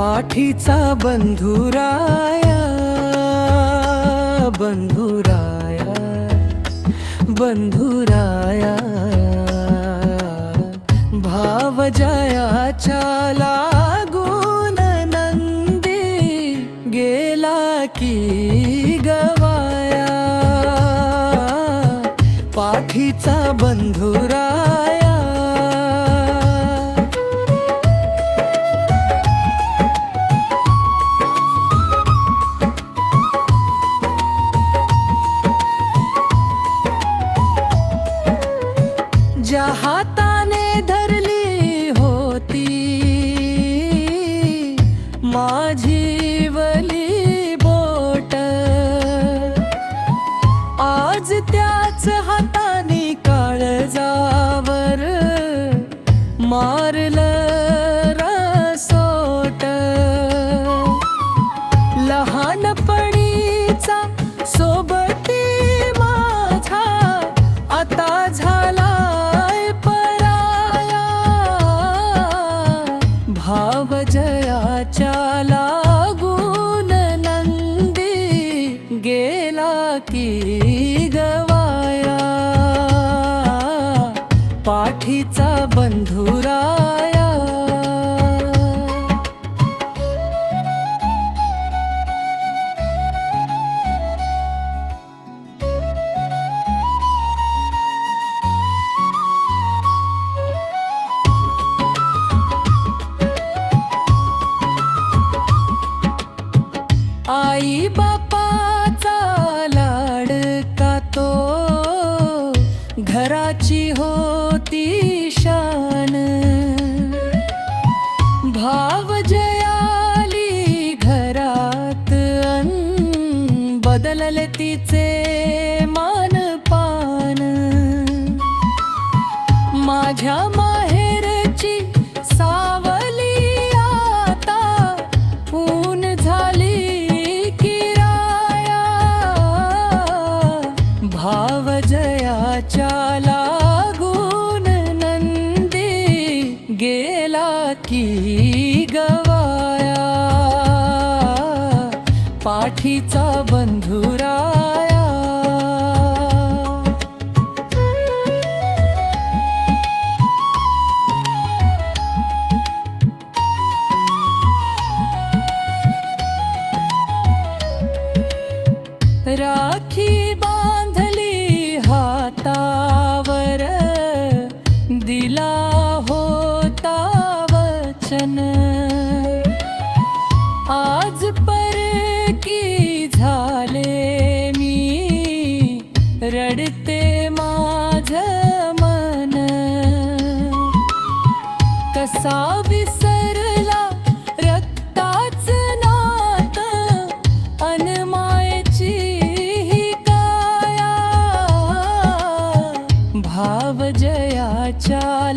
पाठीचा बंधुराया बंधुराया बंधुराया. भावजयाच्या लागून नंदी गेला की गवाया. पाठीचा बंधुरा ज्या हाताने धरली होती. माझी वली पाठीचा बंधुराया. आई बा तिचे मान पान माझ्या माहेरची सावली आता ऊन झाली किराया भाव जयाच्या लागून नंदी गेला की गवाया. पाठीचा रडते माझ मन. कसा विसरला रक्ताच नात. अनमायची काया. भाव जयाच्या